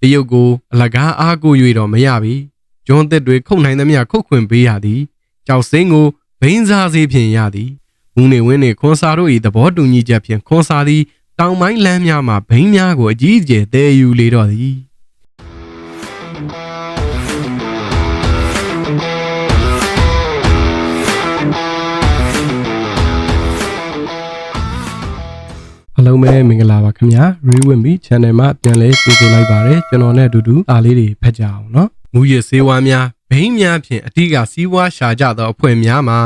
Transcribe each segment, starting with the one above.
တရုတ်ကိုအလကားအားကို၍တော့မရပြီကျွန်းသစ်တွေခုတ်နိုင်သမျှခုတ်ခွင်ပေးရသည်ကြောက်စင်းကိုဘိန်းစားစေဖြင့်ရသည်ဦးနေဝင်းနှင့်ခွန်စာတို့၏သဘောတူညီချက်ဖြင့်ခွန်စာသည်တောင်ပိုင်းလမ်းများမှဘိန်းများကိုအကြီးအကျယ်တည်ယူလေတော့သည် အလုံးပဲမင်္ဂလာပါခင်ဗျာ Rewin Me Channel မှာပြန်လဲကြိုဆိုလိုက်ပါတယ်ကျွန်တော်နဲ့အတူတူအားလေးတွေဖတ်ကြအောင်နော်မူရစေဝါများဘိန်းများဖြင့်အတိကစီးပွားရှာကြသောအဖွဲ့များမှာ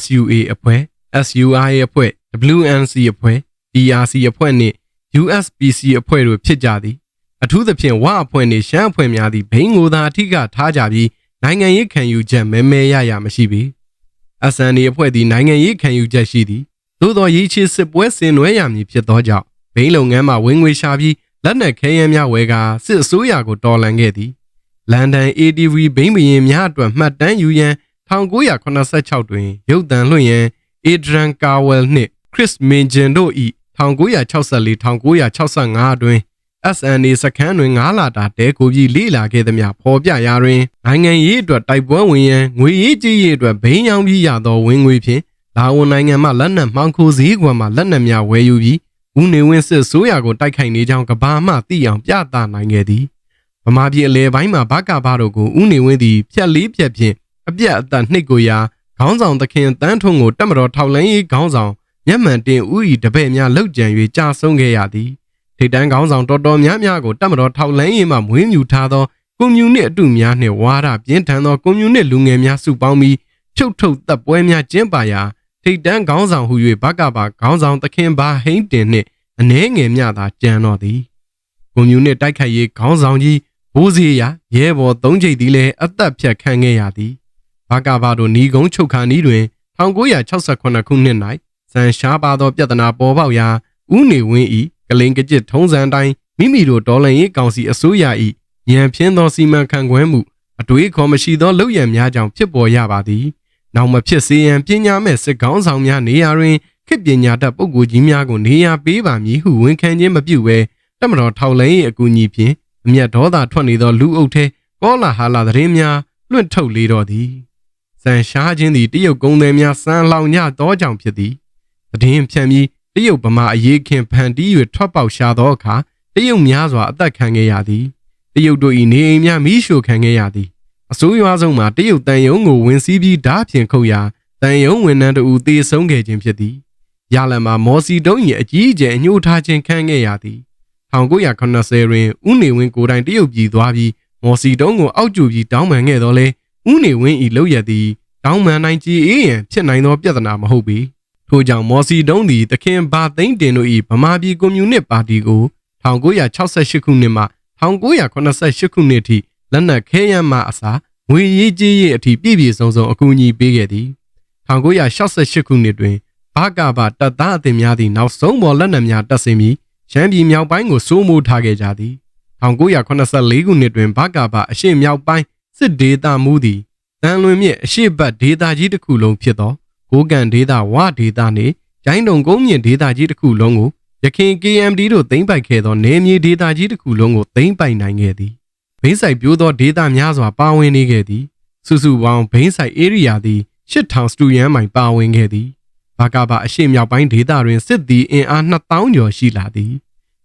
SUA အဖွဲ့ SUI အဖွဲ့ WNC အဖွဲ့ DRC အဖွဲ့နှင့် USPC အဖွဲ့တို့ဖြစ်ကြသည်အထူးသဖြင့်ဝအဖွဲ့နှင့်ရှမ်းအဖွဲ့များသည်ဘိန်းကိုသာအထိကထားကြပြီးနိုင်ငံရေးခံယူချက်မဲမဲရရမရှိပေ SNA အဖွဲ့သည်နိုင်ငံရေးခံယူချက်ရှိသည် သို့သောရေးချစ်စစ်ပွဲဆင်နွှဲရမည်ဖြစ်သောကြောင့်ဘိန်းလုပ်ငန်းမှဝင်ငွေရှာပြီးလက်နက်ခဲယမ်းများဝယ်ကာစစ်အစိုးရကိုတော်လှန်ခဲ့သည်လန်ဒန် ATV ဘိန်းဘရင်များအတွက်မှတ်တမ်းယူရန်1986တွင်ရုပ်သံလွှင့်ရန် Adrian Cowell နှင့် Chris Minjin တို့၏1964-1965အတွင်း SNA စခန်းတွင်9လတာတဲကိုပြီးလေ့လာခဲ့သမျှဖော်ပြရာတွင်နိုင်ငံရေးအတွက်တိုက်ပွဲဝင်ရန်ငွေရေးကြေးရေးအတွက်ဘိန်းရောင်းပြီးရသောဝင်ငွေဖြင့် လာအိုနိုင်ငံမှလက်နက်မှောင်ခိုစည်းကွယ်မှလက်နက်များဝယ်ယူပြီးဦးနေဝင်းစစ်ဆိုးရကိုတိုက်ခိုက်နေကြောင်းကဘာမှသိအောင်ပြသနိုင်ခဲ့သည်ဗမာပြည်အလဲပိုင်းမှာဘကဘာတို့ကိုဦးနေဝင်းသည်ဖြက်လေးဖြက်ဖြင့်အပြတ်အသက်နှိတ်ကိုရာခေါင်းဆောင်သခင်တန်းထွန်းကိုတက်မတော်ထောက်လန်းရေးခေါင်းဆောင်မျက်မှန်တင်ဦးဤတပည့်များလှုပ်ကြံ၍ကြာဆုံးခဲ့ရသည်ထိတ်တန်းခေါင်းဆောင်တော်တော်များများကိုတက်မတော်ထောက်လန်းရေးမှမွေးမြူထားသောကွန်မြူနစ်အတုများနှင့်ဝါဒပြင်းထန်သောကွန်မြူနစ်လူငယ်များစုပေါင်းပြီးဖြုတ်ထုတ်တပ်ပွဲများကျင်းပရာ ထိတ်တန်းခေါင်းဆောင်ဟု၍ဘကဘာခေါင်းဆောင်သခင်ဘာဟိန်းတင်နှင့်အနှဲငယ်မြသာကြံတော်သည်ကွန်မြူနစ်တိုက်ခိုက်ရေးခေါင်းဆောင်ကြီးဘိုးစီရရဲဘော်သုံးချိတ်သည်လည်းအသက်ဖြတ်ခံခဲ့ရသည်ဘကဘာတို့ညီကုန်းချုပ်ခါနီးတွင်1968ခုနှစ်၌ဇန်ရှားပါသောပြဿနာပေါ်ပေါက်ရာဥနေဝင်းဤကလိန်ကကြစ်ထုံးစံတိုင်းမိမိတို့ဒေါ်လာရေးကောင်စီအစိုးရ၏ရန်ဖြင်းသောစီမံခန့်ခွဲမှုအတွေးခေါ်မရှိသောလုပ်ရန်များကြောင့်ဖြစ်ပေါ်ရပါသည် နောက်မဖြစ်စေရန်ပညာမဲ့စစ်ကောင်းဆောင်များနေရာတွင်ခေတ်ပညာတတ်ပုဂ္ဂိုလ်ကြီးများကိုနေရာပေးပါမည်ဟုဝန်ခံခြင်းမပြုဘဲတမတော်ထောက်လိုင်း၏အကူအညီဖြင့်အမျက်ဒေါသထွက်နေသောလူအုပ်ထဲကောလာဟာလာသတင်းများလွှင့်ထုတ်လေတော့သည်စံရှားခြင်းသည်တရုတ်ကုန်းသည်များစံလောင်ညသောကြောင့်ဖြစ်သည်သတင်းဖြန့်ပြီးတရုတ်ဗမာအရေးခင်ဖန်တီး၍ထွက်ပေါက်ရှာသောအခါတရုတ်များစွာအသက်ခံခဲ့ရသည်တရုတ်တို့၏နေအိမ်များမိရှို့ခံခဲ့ရသည် အစိုးရဆုံးမှာတရုတ်တန်ယုံကိုဝင်စီးပြီးဓာဖြင့်ခုတ်ရာတန်ယုံဝန်ထမ်းတို့သေဆုံးခဲ့ခြင်းဖြစ်သည်။ရလန်မှာမော်စီတုံး၏အကြီးအကျယ်အညှို့ထားခြင်းခံခဲ့ရသည်။1980တွင်ဦးနေဝင်းကိုယ်တိုင်တရုတ်ပြည်သွားပြီးမော်စီတုံးကိုအောက်ကျပြီးတောင်းပန်ခဲ့တော်လဲဦးနေဝင်း၏လောက်ရသည်တောင်းပန်နိုင်ကြည်အေးရန်ဖြစ်နိုင်သောပြဿနာမဟုတ်ပေ။ထို့ကြောင့်မော်စီတုံးသည်သခင်ဘာသိန်းတင်တို့၏ဗမာပြည်ကွန်မြူနစ်ပါတီကို1968ခုနှစ်မှ1988ခုနှစ်ထိ လက်နက်ခဲယမ်းမှအစားငွေရေးကြေးရေးအထိပြည့်ပြည့်စုံစုံအကူအညီပေးခဲ့သည်1968ခုနှစ်တွင်ဘကဘတပ်သားအသင်များသည့်နောက်ဆုံးပေါ်လက်နက်များတပ်ဆင်ပြီးရှမ်းပြည်မြောက်ပိုင်းကိုစိုးမိုးထားခဲ့ကြသည်1984ခုနှစ်တွင်ဘကဘအရှိမြောက်ပိုင်းစစ်ဒေသမှုသည်တန်လွင်မြစ်အရှိတ်ဘတ်ဒေသကြီးတစ်ခုလုံးဖြစ်သောကိုကံဒေသဝဒေသနှင့်ကျိုင်းတုံကုန်းမြင့်ဒေသကြီးတစ်ခုလုံးကိုရခင် KMD တို့သိမ်းပိုက်ခဲ့သောနေမြေဒေသကြီးတစ်ခုလုံးကိုသိမ်းပိုက်နိုင်ခဲ့သည် ဘိန်းဆိုင်ပြိုးသောဒေသများစွာပါဝင်နေခဲ့သည်စုစုပေါင်းဘိန်းဆိုင် area သည်8000စတူရန်မိုင်ပါဝင်ခဲ့သည်ဘာကဘာအရှိမြောက်ပိုင်းဒေသတွင်စစ်သည်အင်အား2000ကျော်ရှိလာသည်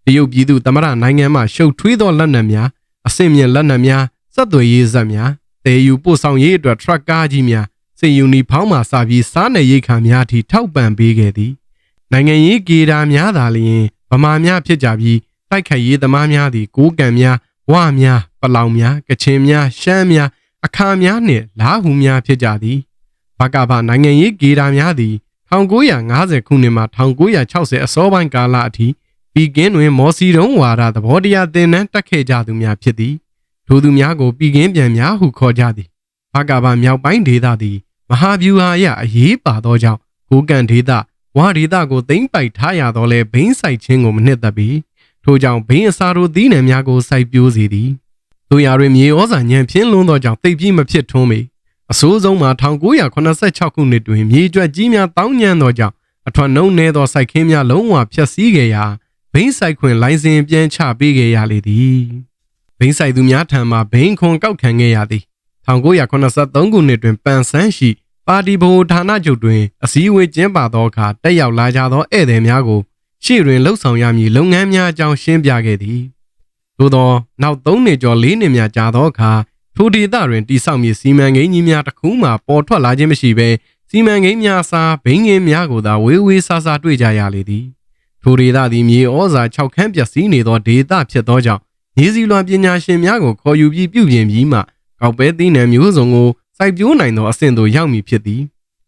တရုတ်ပြည်သူသမရနိုင်ငံမှရှုပ်ထွေးသောလက်နက်များအဆင့်မြင့်လက်နက်များစက်သွေးရေးဇက်များတဲယူပို့ဆောင်ရေးအတွက်ထရက်ကားကြီးများစေယူနီဖောင်းမှစပြီးစားနယ်ရိတ်ခါများထိထောက်ပံ့ပေးခဲ့သည်နိုင်ငံရေးဂေတာများသာလျှင်ဗမာများဖြစ်ကြပြီးတိုက်ခိုက်ရေးသမားများသည်ကိုးကံများ ဝများပလောင်များကချင်များရှမ်းများအခါများနှင့်လားဟူများဖြစ်ကြသည်ဘကဗနိုင်ငံရေးဂေတာများသည်1950ခုနှစ်မှ1960အစောပိုင်းကာလအထိပီကင်းတွင်မော်စီတုံးဝါဒသဘောတရားသင်တန်းတက်ခဲ့ကြသူများဖြစ်သည်ထိုသူများကိုပီကင်းပြန်များဟုခေါ်ကြသည်ဘကဗမြောက်ပိုင်းဒေသသည်မဟာဗျူဟာအရအရေးပါသောကြောင့်ကိုကန့်ဒေသဝါဒေသကိုသိမ့်ပိုက်ထားရတော့လဲဘိန်းဆိုင်ခြင်းကိုမနှစ်သက်ပြီး ထို့ကြောင့်ဘိန်းအစာတို့သီးနှံများကိုစိုက်ပျိုးစေသည်တို့ရာတွင်မြေဩဇာညံဖြင်းလွန်းသောကြောင့်တိတ်ပြီးမဖြစ်ထွန်းပေအဆိုးဆုံးမှာ1986ခုနှစ်တွင်မြေကျွတ်ကြီးများတောင်းညံသောကြောင့်အထွတ်နှုံနေသောစိုက်ခင်းများလုံးဝဖျက်ဆီးခဲ့ရာဘိန်းဆိုင်ခွင်လိုင်စင်ပြန်ချပေးခဲ့ရလေသည်ဘိန်းဆိုင်သူများထံမှဘိန်းခွန်ကောက်ခံခဲ့ရသည်1983ခုနှစ်တွင်ပန်ဆန်းရှိပါတီဗဟိုဌာနချုပ်တွင်အစည်းအဝေးကျင်းပသောအခါတက်ရောက်လာကြသောဧည့်သည်များကို ရှေ့တွင်လှုပ်ဆောင်ရမည်လုပ်ငန်းများအကြောင်းရှင်းပြခဲ့သည်သို့သောနောက်3နှစ်ကျော်4နှစ်များကြာသောအခါထိုဒေသတွင်တိဆောက်မည့်စီမံကိန်းကြီးများတစ်ခုမှပေါ်ထွက်လာခြင်းမရှိဘဲစီမံကိန်းများစားဘိန်းငင်းများကိုသာဝေးဝေးဆာဆာတွေ့ကြရလေသည်ထိုဒေသသည်မြေဩဇာ6ခန်းပျက်စီးနေသောဒေသဖြစ်သောကြောင့်နေစည်းလွှာပညာရှင်များကိုခေါ်ယူပြီးပြုပြင်ပြီးမှကောက်ပဲသီးနှံမျိုးစုံကိုစိုက်ပျိုးနိုင်သောအဆင့်သို့ရောက်မည်ဖြစ်သည်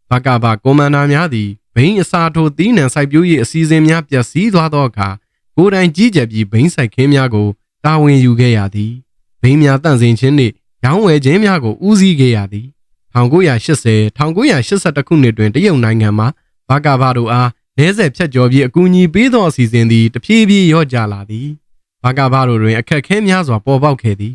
ဘကဘကွန်မန်ဒါများသည် ဘိန်းအစာထိုသီးနှံစိုက်ပျိုးရေးအစီအစဉ်များပျက်စီးသွားသောအခါကိုယ်တိုင်ကြီးကြပ်ပြီးဘိန်းစိုက်ခင်းများကိုတာဝန်ယူခဲ့ရသည်ဘိန်းများတန့်စင်ခြင်းနှင့်ရောင်းဝယ်ခြင်းများကိုဦးစီးခဲ့ရသည်1980 1982ခုနှစ်တွင်တရုတ်နိုင်ငံမှဘကဘတို့အားလဲဆက်ဖြတ်ကျော်ပြီးအကူအညီပေးသောအစီအစဉ်သည်တဖြည်းဖြည်းရော့ကျလာသည်ဘကဘတို့တွင်အခက်အခဲများစွာပေါ်ပေါက်ခဲ့သည်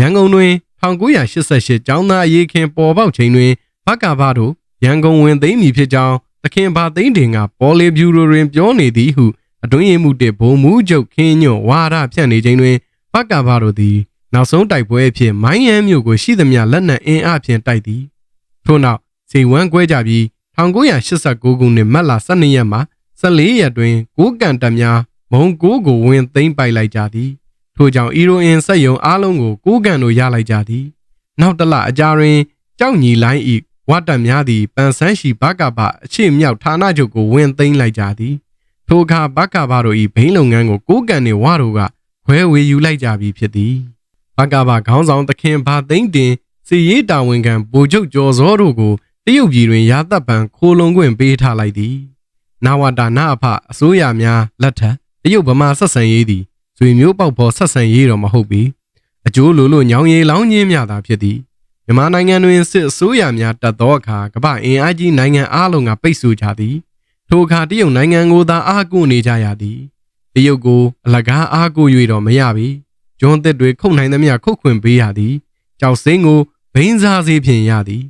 ရန်ကုန်တွင်1988ကျောင်းသားအရေးခင်ပေါ်ပေါက်ချိန်တွင်ဘကဘတို့ရန်ကုန်ဝင်သိမ်းမည်ဖြစ်ကြောင်းသ ခင်ဘာသိန်းတင်ကပေါ်လီဗျူရိုတွင်ပြောနေသည်ဟုအတွင်းရင်မှုတစ်ဘုံမူချုပ်ခင်းညွန့်ဝါရဖြန့်နေချိန်တွင်ဘကဘတို့သည်နောက်ဆုံးတိုက်ပွဲအဖြစ်မိုင်းရန်မြို့ကိုရှိသမျှလက်နက်အင်အားဖြင့်တိုက်သည်ထို့နောက်စေဝမ်းကွဲကြပြီး1989ခုနှစ်မတ်လ12ရက်မှာ14ရက်တွင်ကိုးကန်တပ်များမုံကိုကိုဝင်သိမ်းပိုက်လိုက်ကြသည်ထို့ကြောင့်အီရိုအင်စက်ယုံအားလုံးကိုကိုးကန်တို့ရလိုက်ကြသည် နောက်တလအကြာတွင်ကြောက်ညီလိုင်းဤ ဝတ်တပ်များသည်ပန်ဆန်းရှိဘကဘအချစ်မြောက်ဌာနချုပ်ကိုဝင်သိမ်းလိုက်ကြသည်ထိုအခါဘကဘတို့၏ဘိန်းလုပ်ငန်းကိုကိုးကန်နှင့်ဝါတို့ကခွဲဝေယူလိုက်ကြပြီဖြစ်သည်ဘကဘခေါင်းဆောင်သခင်ဘာသိန်းတင်စီရေးတာဝန်ခံဗိုလ်ချုပ်ကျော်စောတို့ကိုတရုတ်ပြည်တွင်ရာသက်ပံခိုလုံခွင့်ပေးထားလိုက်သည်နာဝတာနာအဖအစိုးရများလက်ထက်တရုတ်ဗမာဆက်ဆံရေးသည်ဇွေမျိုးပေါက်ဖော်ဆက်ဆံရေးတော့မဟုတ်ပေအကျိုးလိုလိုညောင်ရည်လောင်းခြင်းများသာဖြစ်သည် မြန်မာနိုင်ငံတွင်စစ်အစိုးရများတက်သောအခါကမ္ဘာအင်အားကြီးနိုင်ငံအလုံးကပိတ်ဆို့ကြသည်ထိုအခါတရုတ်နိုင်ငံကိုသာအားကိုးနေကြရသည်တရုတ်ကိုအလကားအားကိုး၍တော့မရပေကျွန်းသစ်တွေခုတ်နိုင်သမျှခုတ်ခွင်ပေးရသည်ကြောက်စိမ့်ကိုဘိန်းစားစေးဖြင့်ရသည်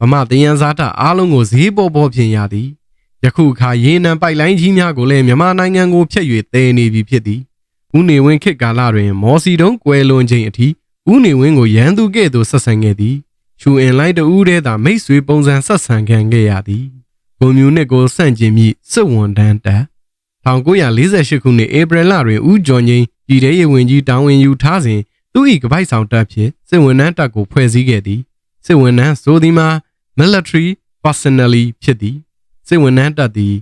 ဗမာတယံဇာတအားလုံးကိုဈေးပေါ်ပေါ်ဖြင့်ရသည်ယခုအခါရေနံပိုက်လိုင်းကြီးများကိုလည်းမြန်မာနိုင်ငံကိုဖျက်၍တည်နေပြီဖြစ်သည်ဥနေဝင်းခေတ်ကာလတွင် မော်စီတုံးကွယ်လွန်ချိန်အထိဥနေဝင်းကိုရန်သူကဲ့သို့ဆက်ဆံခဲ့သည် ရှူအင်လိုက်တူးတဲ့သာမိတ်ဆွေပုံစံဆက်ဆံခံခဲ့ရသည်ကွန်မြူနစ်ကိုစန့်ကျင်ပြီးစစ်ဝန်တန်းတက်1948ခုနှစ်ဧပြီလတွင်ဦးကျော်ငိမ့်ပြည်ထရေးဝန်ကြီးတာဝန်ယူထားစဉ်သူ၏ကပိုက်ဆောင်တပ်ဖြင့်စစ်ဝန်ထမ်းတပ်ကိုဖွဲ့စည်းခဲ့သည်စစ်ဝန်ထမ်းဆိုသည်မှာ military personally ဖြစ်သည်စစ်ဝန်ထမ်းတပ်သည်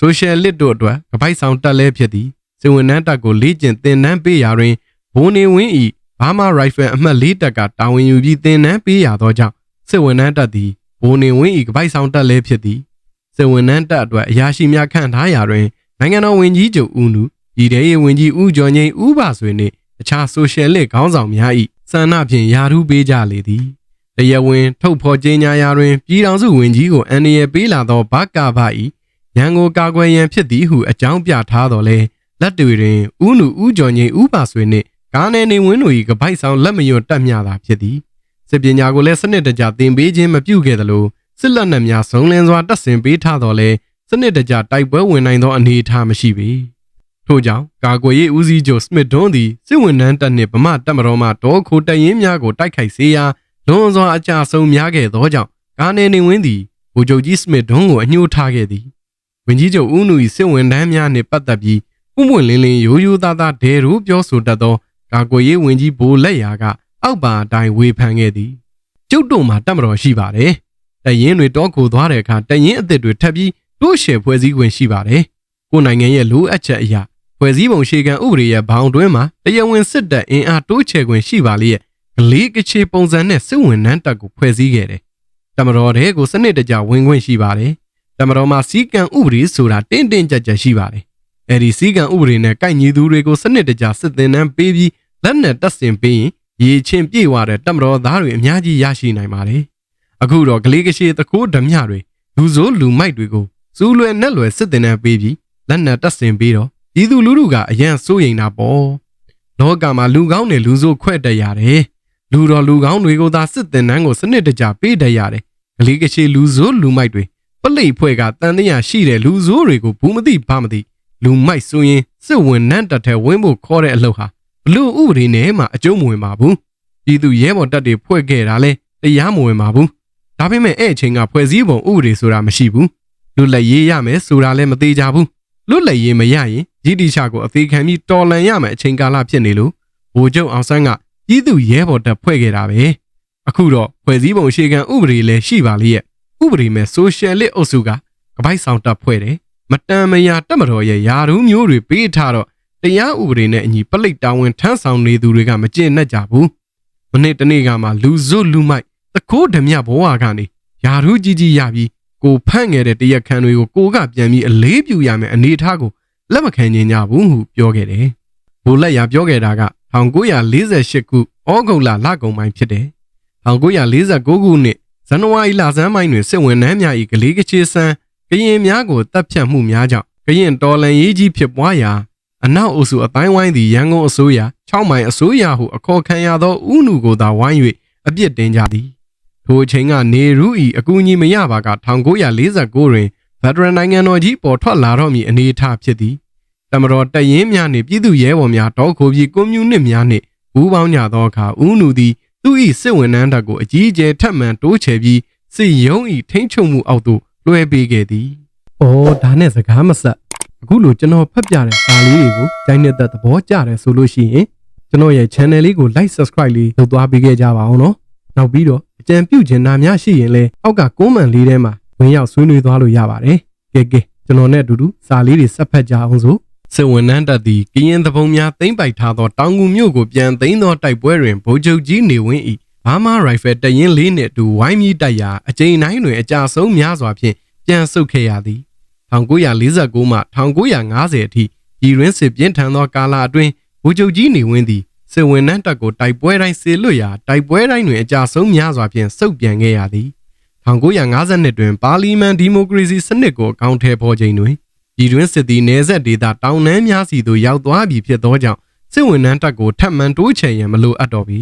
socialist တို့အတွက်ကပိုက်ဆောင်တပ်လည်းဖြစ်သည်စစ်ဝန်ထမ်းတပ်ကိုလေ့ကျင့်သင်တန်းပေးရာတွင်ဘိုးနေဝင်း၏ ဘာမာရိုင်ဖယ်အမှတ်၄တပ်ကတာဝန်ယူပြီးသင်တန်းပေးရသောကြောင့်စစ်ဝန်ထမ်းတပ်သည်ဘိုးနေဝင်း၏ကပိုက်ဆောင်တပ်လည်းဖြစ်သည်စစ်ဝန်ထမ်းတပ်အတွက်အရာရှိများခန့်ထားရာတွင်နိုင်ငံတော်ဝန်ကြီးချုပ်ဦးနုပြည်ထရေးဝန်ကြီးဦးကျော်ငိမ့်ဦးပါဆွေနှင့်အခြားဆိုရှယ်လစ်ခေါင်းဆောင်များ၏စံနှဖြင့်ယာထူးပေးကြလေသည်တရားဝင်ထုတ်ဖော်ကြေညာရာတွင်ပြည်ထောင်စုဝန်ကြီးကိုအန်ဒီရပေးလာသောဘကဗ၏ရန်ကိုကာကွယ်ရန်ဖြစ်သည်ဟုအကြောင်းပြထားတော်လဲလက်တွေတွင်ဦးနုဦးကျော်ငိမ့်ဦးပါဆွေနှင့် ကားနယ်နေဝင်းတို့၏ကပိုက်ဆောင်လက်မယွတ်တက်မြတာဖြစ်သည်စစ်ပညာကိုလည်းစနစ်တကျသင်ပေးခြင်းမပြုခဲ့သလိုစစ်လက်နက်များစုံလင်စွာတပ်ဆင်ပေးထားတော်လဲစနစ်တကျတိုက်ပွဲဝင်နိုင်သောအနေအထားမရှိပေထို့ကြောင့်ကာကွယ်ရေးဦးစီးချုပ်စမစ်ဒွန်းသည်စစ်ဝန်ထမ်းတပ်နှင့်ဗမာတပ်မတော်မှဒေါ်ခိုတရင်များကိုတိုက်ခိုက်စေရာလွန်စွာအကြဆုံးများခဲ့သောကြောင့်ကာနေနေဝင်းသည်ဗိုလ်ချုပ်ကြီးစမစ်ဒွန်းကိုအညှိုးထားခဲ့သည်ဝင်ကြီးချုပ်ဦးနူ၏စစ်ဝန်ထမ်းများနှင့်ပတ်သက်ပြီးဥပွင့်လင်းလင်းရိုးရိုးသားသားဒဲရိုးပြောဆိုတတ်သော ကာကွယ်ရေးဝန်ကြီးဘိုးလက်ရာကအောက်ပါအတိုင်းဝေဖန်ခဲ့သည်ကျုပ်တို့မှာတပ်မတော်ရှိပါတယ်တရင်တွေတောကိုသွားတဲ့အခါတရင်အစ်စ်တွေထပ်ပြီးတို့ရှယ်ဖွဲ့စည်းခွင့်ရှိပါတယ်ကိုနိုင်ငံရဲ့လိုအပ်ချက်အရာဖွဲ့စည်းပုံရှေခံဥပဒေရဲ့ဘောင်တွင်းမှာတရားဝင်စစ်တပ်အင်အားတိုးချဲ့ခွင့်ရှိပါလျက်ဂလေးကချေပုံစံနဲ့စစ်ဝင်နှန်းတပ်ကိုဖွဲ့စည်းခဲ့တယ်တမတော်တဲ့ကိုစနစ်တကျဝင်ခွင့်ရှိပါတယ်တမတော်မှာစီကံဥပဒေဆိုတာတင်းတင်းကြပ်ကြပ်ရှိပါတယ် အဲ့ဒီစီကံဥပဒေနဲ့ကိုက်ညီသူတွေကိုစနစ်တကျစစ်သင်တန်းပေးပြီးလက်နက်တပ်ဆင်ပေးရင်ရေချင်းပြေဝတဲ့တမတော်သားတွေအများကြီးရရှိနိုင်ပါတယ်အခုတော့ဂလေးကရှေတကိုးဓမြတွေလူစိုးလူမိုက်တွေကိုစူးလွယ်နဲ့လွယ်စစ်တင်နှံပေးပြီးလက်နက်တပ်ဆင်ပြီးတော့ဤသူလူထုကအရန်စိုးရိမ်တာပေါ့လောကမှာလူကောင်းနဲ့လူဆိုးခွဲ့တက်ရတယ်လူတော်လူကောင်းတွေကိုသာစစ်တင်နှံကိုစနစ်တကျပေးတတ်ရတယ်ဂလေးကရှေလူဆိုးလူမိုက်တွေပလိတ်ဖွဲ့ကတန်တရားရှိတဲ့လူဆိုးတွေကိုဘူးမသိဘာမသိ လူမိုက်ဆိုရင်စစ်ဝင်နှံတက်ထဲဝင်းဖို့ခေါ်တဲ့အလုပ်ဟာလို့ဥပဒေနဲ့မှအကျုံးမဝင်ပါဘူးပြည်သူရဲဘော်တပ်တွေဖွဲ့ခဲ့တာလဲတရားမဝင်ပါဘူးဒါပေမဲ့အဲ့အချိန်ကဖွဲ့စည်းပုံဥပဒေဆိုတာမရှိဘူးလွတ်လပ်ရေးရမယ်ဆိုတာလည်းမသေးကြဘူးလွတ်လပ်ရေးမရရင်ရည်တီချကိုအသေးခံပြီးတော်လန်ရမယ်အချိန်ကာလဖြစ်နေလို့ဗိုလ်ချုပ်အောင်ဆန်းကပြည်သူရဲဘော်တပ်ဖွဲ့ခဲ့တာပဲအခုတော့ဖွဲ့စည်းပုံအခြေခံဥပဒေလည်းရှိပါလေရဲ့ဥပဒေမဲ့ဆိုရှယ်လစ်အုပ်စုကကပိုက်ဆောင်တပ်ဖွဲ့တယ် မတန်မယာတက်မတော်ရဲ့ယာရုမျိုးတွေပေးထားတော့တရားဥပဒေနဲ့အညီပလိတ်တာဝန်ထမ်းဆောင်နေသူတွေကမကျင့်တတ်ကြဘူးမနေ့တနေ့ကမှလူစွတ်လူမိုက်တခိုးဓမြဘဝကနေယာရုကြီးကြီးရပြီးကိုဖန့်ငယ်တဲ့တရက်ခံတွေကိုကိုကပြန်ပြီးအလေးပြူရမယ်အနေထားကိုလက်မခံနိုင်ကြဘူးဟုပြောခဲ့တယ်ဘိုလ်လက်ရပြောခဲ့တာက1948ခုဩဂုတ်လလကုန်ပိုင်းဖြစ်တယ်1949ခုနှစ်ဇန်နဝါရီလဆန်းပိုင်းတွင်စစ်ဝင်နှမ်းများ၏ကလေးကချေဆန်း ကရင်များကိုတပ်ဖြတ်မှုများကြောင့်ကရင်တော်လန်ရေးကြီးဖြစ်ပွားရာအနောက်အုပ်စုအတိုင်းဝိုင်းသည်ရန်ကုန်အစိုးရ6မိုင်အစိုးရဟုအခေါ်ခံရသောဥနုကိုသာဝိုင်း၍အပြစ်တင်ကြသည်ထိုအချိန်ကနေရူ၏အကူအညီမရပါက1949တွင်ဖက်ဒရယ်နိုင်ငံတော်ကြီးပေါ်ထွက်လာတော့မည်အနေအထားဖြစ်သည်တမတော်တရင်များနှင့်ပြည်သူရဲဘော်များတောခိုပြီးကွန်မြူနစ်များနှင့်ဘူးပေါင်းကြသောအခါဥနုသည်သူ၏စစ်ဝန်ထမ်းတပ်ကိုအကြီးအကျယ်ထပ်မံတိုးချဲပြီးစစ်ရုံး၏ထိန်းချုပ်မှုအောက်သို့ လွှဲပေးခဲ့သည်။အော်ဒါနဲ့စကားမဆက်အခုလိုကျွန်တော်ဖတ်ပြတဲ့စာလေးတွေကိုကြိုင်းနေတဲ့သဘောကျတယ်ဆိုလို့ရှိရင်ကျွန်တော်ရဲ့ channel လေးကို like subscribe လေးလုပ်သွားပေးခဲ့ကြပါအောင်နော်။နောက်ပြီးတော့အကြံပြုချင်တာများရှိရင်လည်းအောက်က comment လေးထဲမှာဝင်ရောက်ဆွေးနွေးသွားလို့ရပါတယ်။ကဲကဲကျွန်တော်နဲ့အတူတူစာလေးတွေဆက်ဖတ်ကြအောင်စို့စစ်ဝန်ထမ်းတပ်သည်ကရင်သဘုံများသိမ့်ပိုက်ထားသောတောင်ငူမြို့ကိုပြန်သိမ်းသောတိုက်ပွဲတွင်ဗိုလ်ချုပ်ကြီးနေဝင်း၏ ဘာမာရိုင်ဖယ်တရင်လေးနှင့်အတူဝိုင်းမြည်တိုက်ရာအကြိမ်တိုင်းတွင်အကြဆုံးများစွာဖြင့်ပြန်ဆုတ်ခဲ့ရသည်1949မှ1950အထိပြည်တွင်းစစ်ပြင်းထန်သောကာလအတွင်းဗိုလ်ချုပ်ကြီးနေဝင်းသည်စစ်ဝန်ထမ်းတပ်ကိုတိုက်ပွဲတိုင်းဆေလွတ်ရာတိုက်ပွဲတိုင်းတွင်အကြဆုံးများစွာဖြင့်ဆုတ်ပြန်ခဲ့ရသည်1952တွင်ပါလီမန်ဒီမိုကရေစီစနစ်ကိုအကောင့်ထဲပေါ်ချိန်တွင်ပြည်တွင်းစစ်သည်နေဆက်ဒေသတောင်နှမ်းများစီသို့ရောက်သွားပြီဖြစ်သောကြောင့်စစ်ဝန်ထမ်းတပ်ကိုထပ်မံတိုးချဲ့ရန်မလိုအပ်တော့ပြီ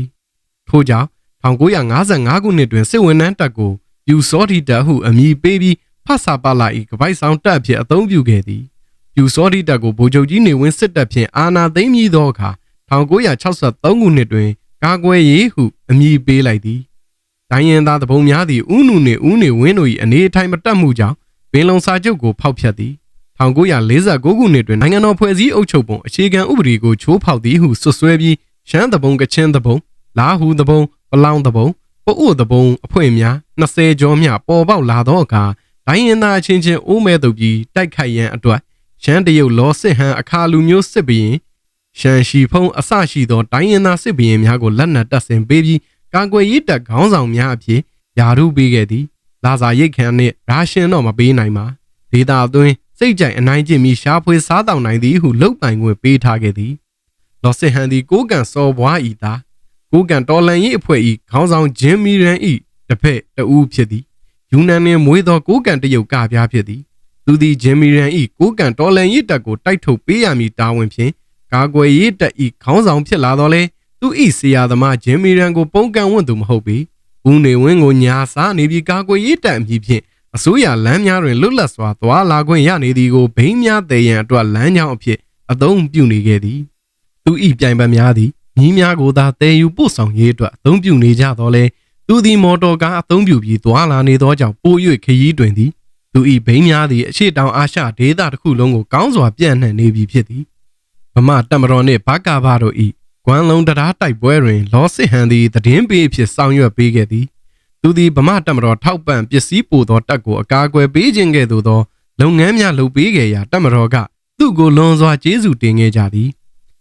ထို့ကြောင့် 1955ခုနှစ်တွင်စစ်ဝန်ထမ်းတပ်ကိုယူစောတိတပ်ဟုအမည်ပေးပြီးဖတ်စာပါလာ၏ကပိုက်ဆောင်တပ်ဖြင့်အသုံးပြုခဲ့သည်ယူစောတိတပ်ကိုဗိုလ်ချုပ်ကြီးနေဝင်းစစ်တပ်ဖြင့်အာဏာသိမ်းပြီးသောအခါ1963ခုနှစ်တွင်ကာကွယ်ရေးဟုအမည်ပေးလိုက်သည်တိုင်းရင်းသားတပုံများသည်ဥနုနှင့်ဥနေဝင်းတို့၏အနေအထိုင်မတက်မှုကြောင့်ပင်လုံစာချုပ်ကိုဖောက်ဖျက်သည်1949ခုနှစ်တွင်နိုင်ငံတော်ဖွဲ့စည်းအုပ်ချုပ်ပုံအခြေခံဥပဒေကိုချိုးဖောက်သည်ဟုဆွဆွဲပြီးရှမ်းတပုံကချင်းတပုံလာဟူတပုံပ လောင်တပုံပအို့တပုံအဖွဲ့များ20ကျော်မျှပေါ်ပေါက်လာသောအခါဒိုင်းရင်သားအချင်းချင်းအိုးမဲတုပ်ပြီးတိုက်ခိုက်ရန်အတွက်ရှမ်းတရုတ်လောစစ်ဟန်အခါလူမျိုးစစ်ဘရင်ရှန်ရှီဖုံးအစရှိသောဒိုင်းရင်သားစစ်ဘရင်များကိုလက်နက်တပ်ဆင်ပေးပြီးကာကွယ်ရေးတပ်ခေါင်းဆောင်များအဖြစ်ယာရုပေးခဲ့သည်လာစာရိတ်ခန်းနှင့်ရာရှင်တော့မပေးနိုင်ပါဒေတာအတွင်းစိတ်ကြိုက်အနိုင်ကျင့်ပြီးရှားဖွေစားတောင်နိုင်သည်ဟုလုတ်ပိုင်ခွင့်ပေးထားခဲ့သည်လော်စစ်ဟန်သည်ကိုးကန်စော်ဘွားဤသား ကိုးကန်တော်လန်ရေးအဖွဲ့ဤခေါင်းဆောင်ဂျင်မီရန်ဤတစ်ဖက်တဦးဖြစ်သည်ယူနန်နှင့်မွေးသောကိုးကန်တရုတ်ကပြားဖြစ်သည်သူသည်ဂျင်မီရန်ဤကိုးကန်တော်လန်ရေးတပ်ကိုတိုက်ထုတ်ပေးရမည်တာဝန်ဖြင့်ကာကွယ်ရေးတပ်ဤခေါင်းဆောင်ဖြစ်လာတော့လဲသူဤဆရာသမားဂျင်မီရန်ကိုပုံကန်ဝတ်သူမဟုတ်ပေဦးနေဝင်းကိုညာစားနေပြီးကာကွယ်ရေးတပ်အမည်ဖြင့်အစိုးရလမ်းများတွင်လွတ်လပ်စွာသွားလာခွင့်ရနေသည်ကိုဘိန်းများတည်ရန်အတွက်လမ်းကြောင်းအဖြစ်အသုံးပြုနေခဲ့သည်သူ၏ပြိုင်ဘက်များသည် မြင်းများကိုသာတည်ယူပို့ဆောင်ရေးအတွက်အသုံးပြုနေကြတော့လဲသူသည်မော်တော်ကားအသုံးပြုပြီးသွားလာနေသောကြောင့်ပို၍ခရီးတွင်သည်သူ၏ဘိန်းများသည်အရှိတောင်အာရှဒေသတစ်ခုလုံးကိုကောင်းစွာပြန့်နှံ့နေပြီဖြစ်သည်ဗမာတမတော်နှင့်ဘကာဘာတို့၏ကွမ်လုံတရားတိုက်ပွဲတွင် လောစစ်ဟန်သည်တည်င်းပေးအဖြစ်ဆောင်ရွက်ပေးခဲ့သည်သူသည်ဗမာတပ်မတော်ထောက်ပံ့ပစ္စည်းပို့သောတပ်ကိုအကာအကွယ်ပေးခြင်းကဲ့သို့သောလုပ်ငန်းများလုပ်ပေးခဲ့ရာတပ်မတော်ကသူ့ကိုလွန်စွာကျေးဇူးတင်ခဲ့ကြသည်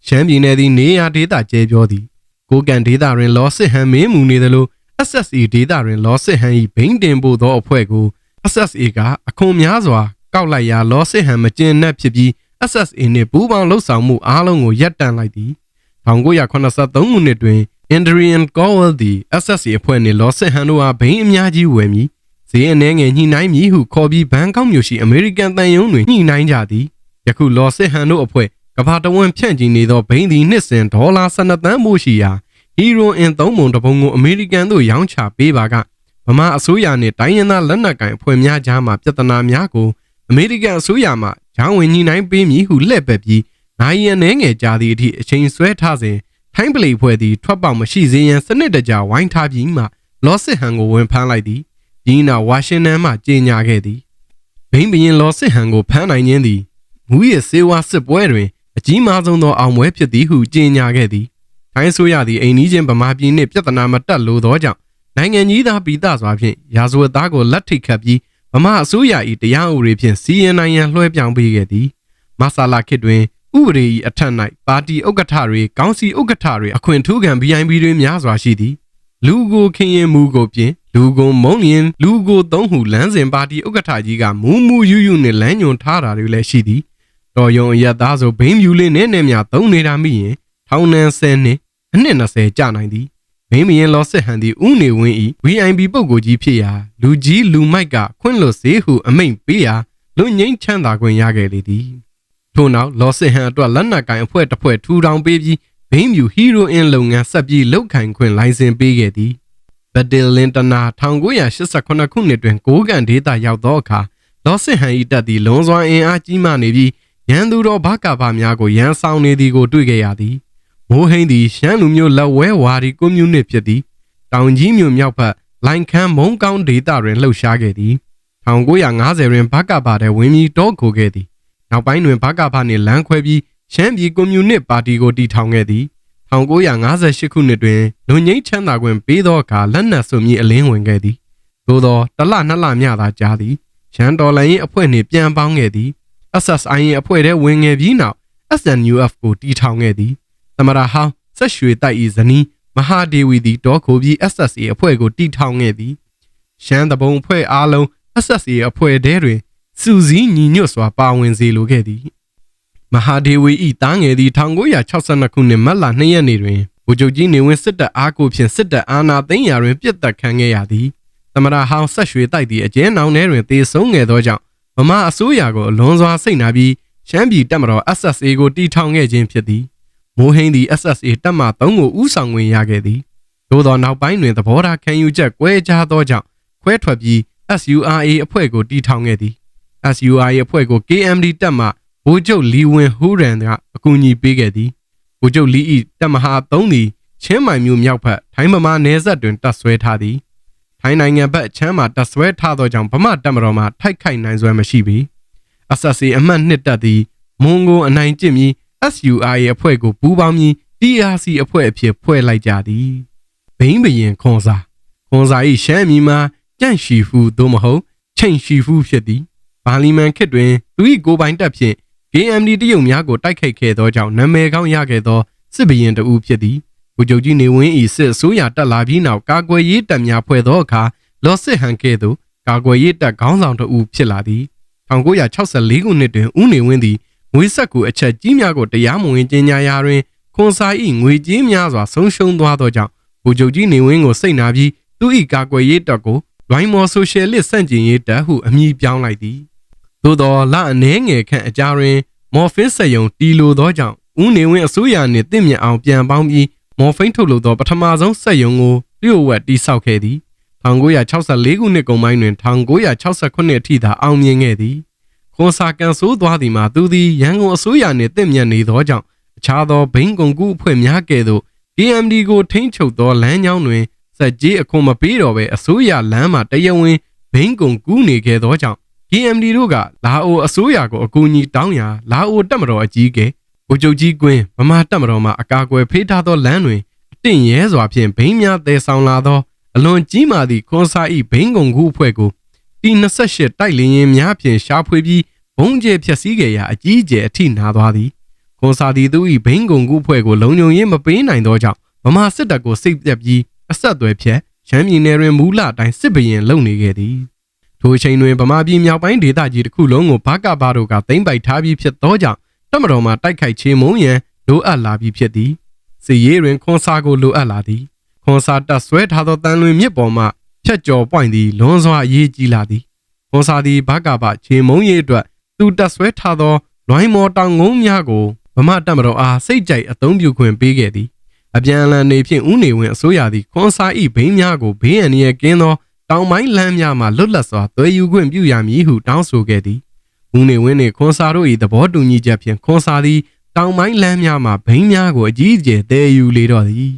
ရှမ်းပြည်နယ်သည်နေရာဒေသကျဲပြောသည်ကိုကန်ဒေသတွင်လောစစ်ဟန်မင်းမူနေသလို SSA ဒေသတွင်လောစစ်ဟန်၏ဘိန်းတင်ပို့သောအဖွဲ့ကို SSA ကအခွန်များစွာကောက်လိုက်ရာလောစစ်ဟန်မကျင်နှက်ဖြစ်ပြီး SSA နှင့်ပူးပေါင်းလှုပ်ဆောင်မှုအားလုံးကိုရပ်တန့်လိုက်သည်1983ခုနှစ်တွင် Indrian Cowell သည် SSC အဖွဲ့နှင့် Lawson Han တို့အားဘိန်းအများကြီးဝယ်မည်ဈေးအနှဲငယ်ညှိနှိုင်းမည်ဟုခေါ်ပြီးဘန်ကောက်မြို့ရှိအမေရိကန်တန်ယုံတွင်ညှိနှိုင်းကြသည်ယခု Lawson Han တို့အဖွဲ့ ကမ္ဘာတဝန်းဖြန့်ချီနေသောဘိန်းသည်နှစ်စဉ်ဒေါ်လာ12သန်းမို့ရှိရာ Hero in သုံးပုံတစ်ပုံကိုအမေရိကန်သို့ရောင်းချပေးပါကဗမာအစိုးရနှင့်တိုင်းရင်းသားလက်နက်ကိုင်အဖွဲ့များကြားမှပြဿနာများကိုအမေရိကန်အစိုးရမှဂျောင်းဝင်ညှိနှိုင်းပေးမည်ဟုလှည့်ပတ်ပြီးနိုင်ရန်နှဲငယ်ကြသည့်အထိအချိန်ဆွဲထားစဉ်ထိုင်းပလီဖွဲ့သည်ထွက်ပေါက်မရှိစေရန်စနစ်တကျဝိုင်းထားပြီးမှလောစစ်ဟန်ကိုဝင်ဖမ်းလိုက်သည်ဒီနောက်ဝါရှင်တန်မှကြေညာခဲ့သည်ဘိန်းဘရင်လောစစ်ဟန်ကိုဖမ်းနိုင်ခြင်းသည်မူရဲ့စေဝါစစ်ပွဲတွင် အကြီးမားဆုံးသောအောင်ပွဲဖြစ်သည်ဟုကြေညာခဲ့သည်ထိုင်းဆိုရသည့်အိမ်နီးချင်းဗမာပြည်နှင့်ပြဿနာမတက်လို့သောကြောင့်နိုင်ငံကြီးသားပြည်သားစွာဖြင့်ရာဇဝတ်သားကိုလက်ထိတ်ခတ်ပြီးဗမာအစိုးရ၏တရားဥပဒေဖြင့်စီရင်နိုင်ရန်လွှဲပြောင်းပေးခဲ့သည်မဆာလာခေတ်တွင်ဥပဒေ၏အထက်၌ပါတီဥက္ကဋ္ဌတွေကောင်းစီဥက္ကဋ္ဌတွေအခွင့်ထူးခံ VIP တွေများစွာရှိသည်လူကိုခင်ရင်မူကိုပြင်လူကိုမုံရင်လူကိုသုံးဟုလမ်းစဉ်ပါတီဥက္ကဋ္ဌကြီးကမူးမူးယူယူနဲ့လမ်းညွန်ထားတာတွေလည်းရှိသည် တော်ယုံအရက်သားဆိုဘိန်းမြူလေးနဲ့နဲ့များသုံးနေတာမိရင်ထောင်နှံ10နှစ်အနှစ်20ကြာနိုင်သည်ဘိန်းမရင်လောစစ်ဟန်သည်ဥနေဝင်းဤ VIP ပုဂ္ဂိုလ်ကြီးဖြစ်ရာလူကြီးလူမိုက်ကခွင့်လွတ်စေဟုအမိန့်ပေးရာလူငိမ့်ချမ်းသာခွင့်ရခဲ့လေသည်ထို့နောက်လောစစ်ဟန်အတွက်လက်နက်ကင်အဖွဲ့တစ်ဖွဲ့ထူထောင်ပေးပြီးဘိန်းမြူဟီရိုအင်လုပ်ငန်းဆက်ပြီးလုပ်ခိုင်ခွင့်လိုင်စင်ပေးခဲ့သည်ဘက်ဒယ်လင်တနာ1988ခုနှစ်တွင်ကိုးကန်ဒေသရောက်သောအခါလောစစ်ဟန်၏တပ်သည်လွန်စွာအင်အားကြီးမားနေပြီး ရန်သူတော်ဘကဘာများကိုရန်ဆောင်နေသည်ကိုတွေ့ခဲ့ရသည်မိုးဟိန်းသည်ရှမ်းလူမျိုးလက်ဝဲဝါဒီကွန်မြူနစ်ဖြစ်သည်တောင်ကြီးမြို့မြောက်ဘက်လိုင်ခမ်းမုံကောင်းဒေသတွင်လှုပ်ရှားခဲ့သည်1950တွင်ဘကဘာထဲဝင်ပြီးတောခိုခဲ့သည်နောက်ပိုင်းတွင်ဘကဘာနှင့်လမ်းခွဲပြီးရှမ်းပြည်ကွန်မြူနစ်ပါတီကိုတည်ထောင်ခဲ့သည်1958ခုနှစ်တွင်လူငိမ့်ချမ်းသာခွင့်ပေးသောအခါလက်နက်စုံမြင့်အလင်းဝင်ခဲ့သည်သို့သောတလနှစ်လမျှသာကြာသည်ရှမ်းတော်လိုင်း၏အဖွဲ့နှင့်ပြန်ပေါင်းခဲ့သည် SSI ၏အဖွဲ့ထဲဝင်ငယ်ပြီးနောက် SNUF ကိုတီထောင်ခဲ့သည်သမရဟောင်းဆက်ရွှေတိုက်၏ဇနီးမဟာဒေဝီသည်တောခိုပြီး SSA အဖွဲ့ကိုတီထောင်ခဲ့သည်ရှမ်းတဘုံအဖွဲ့အားလုံး SSA အဖွဲ့ထဲတွင်စူးစီးညီညွတ်စွာပါဝင်စေလိုခဲ့သည်မဟာဒေဝီ၏တားငယ်သည့်1962ခုနှစ်မတ်လ2ရက်နေ့တွင်ဗိုလ်ချုပ်ကြီးနေဝင်းစစ်တပ်အားကိုဖြင့်စစ်တပ်အာဏာသိမ်းရာတွင်ပြစ်တက်ခံခဲ့ရသည်သမရဟောင်းဆက်ရွှေတိုက်သည့်အကျဉ်းနောင်ထဲတွင်တေဆုံးခဲ့သောကြောင့် ဗမာအစိုးရကိုအလွန်စွာစိတ်နာပြီးရှမ်းပြည်တပ်မတော် SSA ကိုတီထောင်ခဲ့ခြင်းဖြစ်သည်မိုးဟင်းသည် SSA တပ်မှ3ကိုဥဆောင်ဝင်ရခဲ့သည်သို့သောနောက်ပိုင်းတွင်သဘောထားခံယူချက်ကွဲပြားသောကြောင့်ခွဲထွက်ပြီး SURA အဖွဲ့ကိုတီထောင်ခဲ့သည် SURA အဖွဲ့ကို KMD တပ်မှဗိုလ်ချုပ်လီဝင်းဟူရန်ကအကူအညီပေးခဲ့သည်ဗိုလ်ချုပ်လီဤတပ်မဟာ3သည်ချင်းမိုင်မြို့မြောက်ဘက်ထိုင်းမမာနယ်စပ်တွင်တပ်ဆွဲထားသည် ထိုင်းနိုင်ငံဘက်ချမ်းမှာတပ်ဆွဲထားသောကြောင့်ဗမာတပ်မတော်မှထိုက်ခိုက်နိုင်စွမ်းမရှိပေ SSA အမှတ်နှစ်တပ်သည်မွန်ဂိုအနိုင်ကျင့်ပြီး SUR ရဲ့အဖွဲ့ကိုပူးပေါင်းပြီး TRC အဖွဲ့အဖြစ်ဖွဲ့လိုက်ကြသည်ဘိန်းဘရင်ခွန်စာခွန်စာ၏ရှမ်းပြည်မှာကြန့်ရှီဖူသို့မဟုတ်ချိန်ရှီဖူဖြစ်သည်ဘာလီမန်ခေတ်တွင်လူ၏ကိုပိုင်တပ်ဖြင့် KMD တရုတ်များကိုတိုက်ခိုက်ခဲ့သောကြောင့်နာမည်ကောင်းရခဲ့သောစစ်ဘရင်တဦးဖြစ်သည် ဗိုလ်ချုပ်ကြီးနေဝင်း၏စစ်အစိုးရတက်လာပြီးနောက်ကာကွယ်ရေးတပ်များဖွဲ့သောအခါလော်စစ်ဟန်ကဲ့သို့ကာကွယ်ရေးတပ်ခေါင်းဆောင်တဦးဖြစ်လာသည်1964ခုနှစ်တွင်ဦးနေဝင်းသည်ငွေဆက်ကူအချက်ကြီးများကိုတရားမဝင်ကျင်းညာရာတွင်ခွန်စာ၏ငွေကြေးများစွာဆုံးရှုံးသွားသောကြောင့်ဗိုလ်ချုပ်ကြီးနေဝင်းကိုစိတ်နာပြီးသူ၏ကာကွယ်ရေးတပ်ကိုလွိုင်းမော်ဆိုရှယ်လစ်စန့်ကျင်ရေးတပ်ဟုအမည်ပြောင်းလိုက်သည်သို့သောလအနှဲငယ်ခန့်အကြာတွင်မော်ဖင်းစက်ယုံတီလိုသောကြောင့်ဦးနေဝင်းအစိုးရနှင့်တင့်မြအောင်ပြန်ပေါင်းပြီး မော်ဖိန်းထုတ်လုပ်သောပထမဆုံးစက်ယုံကိုလျှို့ဝှက်တိစောက်ခဲ့သည်1964ခုနှစ်ကုန်ပိုင်းတွင်1968အထိသာအောင်မြင်ခဲ့သည်ခွန်စာကန်ဆိုးသွားသည်မှာသူသည်ရန်ကုန်အစိုးရနှင့်တင့်မြတ်နေသောကြောင့်အခြားသောဘိန်းကုန်ကူအဖွဲ့များကဲ့သို့ KMD ကိုထိန်းချုပ်သောလမ်းကြောင်းတွင်စက်ကြီးအခွန်မပေးတော့ဘဲအစိုးရလမ်းမှာတရဝင်းဘိန်းကုန်ကူးနေခဲ့သောကြောင့် KMD တို့ကလာအိုအစိုးရကိုအကူအညီတောင်းရာလာအိုတပ်မတော်အကြီးအကဲ ဗိုလ်ချုပ်ကြီးကွင်းဗမာတပ်မတော်မှအကာအကွယ်ဖေးထားသောလမ်းတွင်အတင့်ရဲစွာဖြင့်ဘိန်းများတည်ဆောင်လာသောအလွန်ကြီးမာသည့်ခွန်စာ၏ဘိန်းကုန်ကူအဖွဲ့ကိုတီ28တိုက်လင်းရင်များဖြင့်ရှားဖွေပြီးဘုံကျဲဖြက်စီးခဲ့ရာအကြီးအကျယ်အထိနာသွားသည်ခွန်စာသည်သူ၏ဘိန်းကုန်ကူအဖွဲ့ကိုလုံခြုံရေးမပေးနိုင်သောကြောင့်ဗမာစစ်တပ်ကိုစိတ်ပြက်ပြီးအဆက်အသွယ်ဖြတ်ရမ်းပြည်နယ်တွင်မူလအတိုင်းစစ်ဘရင်လုပ်နေခဲ့သည်ထိုအချိန်တွင်ဗမာပြည်မြောက်ပိုင်းဒေသကြီးတစ်ခုလုံးကိုဘကဘာတို့ကသိမ်းပိုက်ထားပြီးဖြစ်သောကြောင့် တမတော်မှတိုက်ခိုက်ချေမုံရန်လိုအပ်လာပြီးဖြစ်သည်စီရေးတွင်ခွန်စာကိုလိုအပ်လာသည်ခွန်စာတပ်ဆွဲထားသောတန်လွင်မြစ်ပေါ်မှဖြတ်ကျော်ပွိုင်သည်လွန်စွာအရေးကြီးလာသည်ခွန်စာသည်ဘကဘာချေမုံရေးအတွက်သူတပ်ဆွဲထားသောလွိုင်းမော်တောင်ငုံများကိုဗမာတပ်မတော်အားစိတ်ကြိုက်အသုံးပြုခွင့်ပေးခဲ့သည်အပြန်အလှန်နေဖြင့်ဥနေဝင်အစိုးရသည်ခွန်စာ၏ဘိန်းများကိုဘေးအန္တရာယ်ကင်းသောတောင်ပိုင်းလမ်းများမှလွတ်လပ်စွာသွေးယူခွင့်ပြုရမည်ဟုတောင်းဆိုခဲ့သည်။ ဦးနေဝင်းနှင့်ခွန်စာတို့၏သဘောတူညီချက်ဖြင့်ခွန်စာသည်တောင်ပိုင်းလမ်းများမှာဘိန်းများကိုအကြီးအကျယ်တည်ယူလေတော့သည်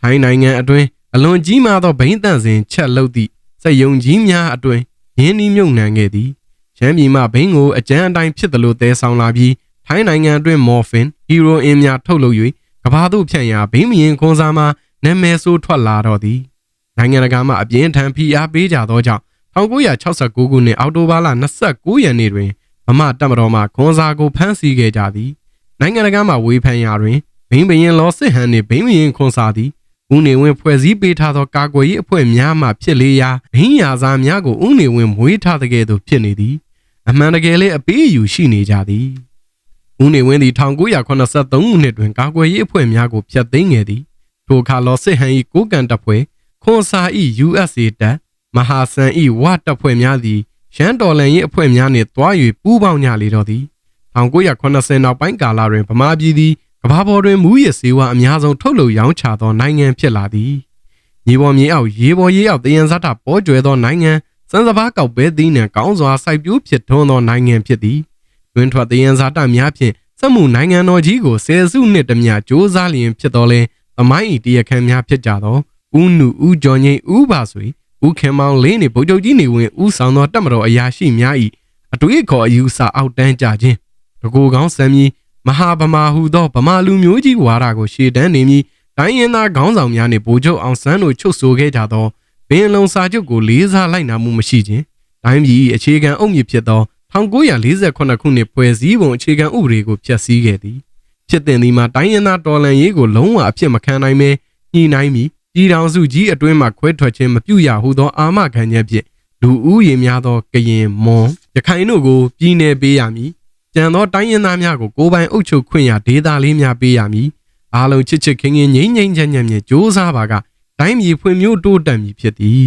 ထိုင်းနိုင်ငံအတွင်းအလွန်ကြီးမားသောဘိန်းတန့်စဉ်ချက်လုပ်သည့်စက်ယုံကြီးများအတွင်းရင်းနှီးမြုပ်နှံခဲ့သည်ရှမ်းပြည်မှဘိန်းကိုအကြမ်းအတိုင်းဖြစ်သလိုတည်ဆောင်လာပြီးထိုင်းနိုင်ငံအတွင်းမော်ဖင်ဟီရိုအင်များထုတ်လုပ်၍ကဘာသို့ဖြန့်ရာဘိန်းမရင်ခွန်စားမှာနာမည်ဆိုးထွက်လာတော့သည်နိုင်ငံတကာမှအပြင်းထန်ဖိအားပေးကြသောကြောင့် 1969ခုနှစ်အောက်တိုဘာလ29ရက်နေ့တွင်ဗမာတပ်မတော်မှခွန်စားကိုဖမ်းဆီးခဲ့ကြသည်နိုင်ငံတကာမှဝေဖန်ရာတွင်ဘိန်းဘရင်လောစစ်ဟန်နှင့်ဘိန်းမရင်ခွန်စားသည်ဦးနေဝင်းဖွဲ့စည်းပေးထားသောကာကွယ်ရေးအဖွဲ့များမှဖြစ်လေရာဘိန်းရာဇာများကိုဦးနေဝင်းမွေးထားတဲ့ကဲ့သို့ဖြစ်နေသည်အမှန်တကယ်လေးအပေးအယူရှိနေကြသည်ဦးနေဝင်းသည်1983ခုနှစ်တွင်ကာကွယ်ရေးအဖွဲ့များကိုဖျက်သိမ်းခဲ့သည်ထိုအခါလောစစ်ဟန်၏ကိုကန်တပ်ဖွဲ့ခွန်စာ၏ USA တပ် မဟာဆန်၏ဝတပ်ဖွဲ့များသည်ရှမ်းတော်လန်ရေးအဖွဲ့များနှင့်တွား၍ပူးပေါင်းကြလေတော့သည်1980နောက်ပိုင်းကာလတွင်ဗမာပြည်သည်ကမ္ဘာပေါ်တွင်မူရစ်စေဝါအများဆုံးထုတ်လုပ်ရောင်းချသောနိုင်ငံဖြစ်လာသည်မြေပေါ်မြေအောက်ရေပေါ်ရေအောက်တယံဇာတာပေါ်ကျွယ်သောနိုင်ငံစံစဘာကောက်ပဲသီးနှံကောင်းစွာစိုက်ပျိုးဖြစ်ထွန်းသောနိုင်ငံဖြစ်သည်တွင်ထွက်တယံဇာတာများဖြင့်စက်မှုနိုင်ငံတော်ကြီးကိုဆယ်စုနှစ်တမျှစ조사လျင်ဖြစ်တော်လဲသမိုင်းဤတရားခံများဖြစ်ကြသောဦးနုဦးကျော်ငိမ့်ဦးပါဆွေ ဦးခင်မောင်လင်းနှင့်ဗိုလ်ချုပ်ကြီးနေဝင်ဦးဆောင်သောတပ်မတော်အရာရှိများ၏အတွေ့အခေါ်အယူဆအောက်တန်းကြခြင်းတကူကောင်းစံမီမဟာဗမာဟုသောဗမာလူမျိုးကြီးဝါဒကိုရှေ့တန်းနေမည်တိုင်းရင်းသားခေါင်းဆောင်များနှင့်ဗိုလ်ချုပ်အောင်ဆန်းတို့ချုပ်ဆိုခဲ့ကြသောပင်လုံစာချုပ်ကိုလေးစားလိုက်နာမှုမရှိခြင်းတိုင်းပြည်၏အခြေခံအုတ်မြစ်ဖြစ်သော1948ခုနှစ်ဖွဲ့စည်းပုံအခြေခံဥပဒေကိုဖျက်ဆီးခဲ့သည်ဖြစ်တင်သည်မှာတိုင်းရင်းသားတော်လှန်ရေးကိုလုံးဝအဖြစ်မခံနိုင်ဘဲညှိနှိုင်းပြီး ပြည်ထောင်စုကြီးအတွင်းမှခွဲထွက်ခြင်းမပြုရဟုသောအာမခံချက်ဖြင့်လူဦးရေများသောကရင်မွန်ရခိုင်တို့ကိုပြည်내ပေးရမည်ကြံသောတိုင်းရင်းသားများကိုကိုယ်ပိုင်အုပ်ချုပ်ခွင့်ရဒေသလေးများပေးရမည်အားလုံးချစ်ချစ်ခင်ခင်ငြိမ်းငြိမ်းချမ်းချမ်းဖြင့်ကြိုးစားပါကတိုင်းပြည်ဖွံ့ဖြိုးတိုးတက်မည်ဖြစ်သည်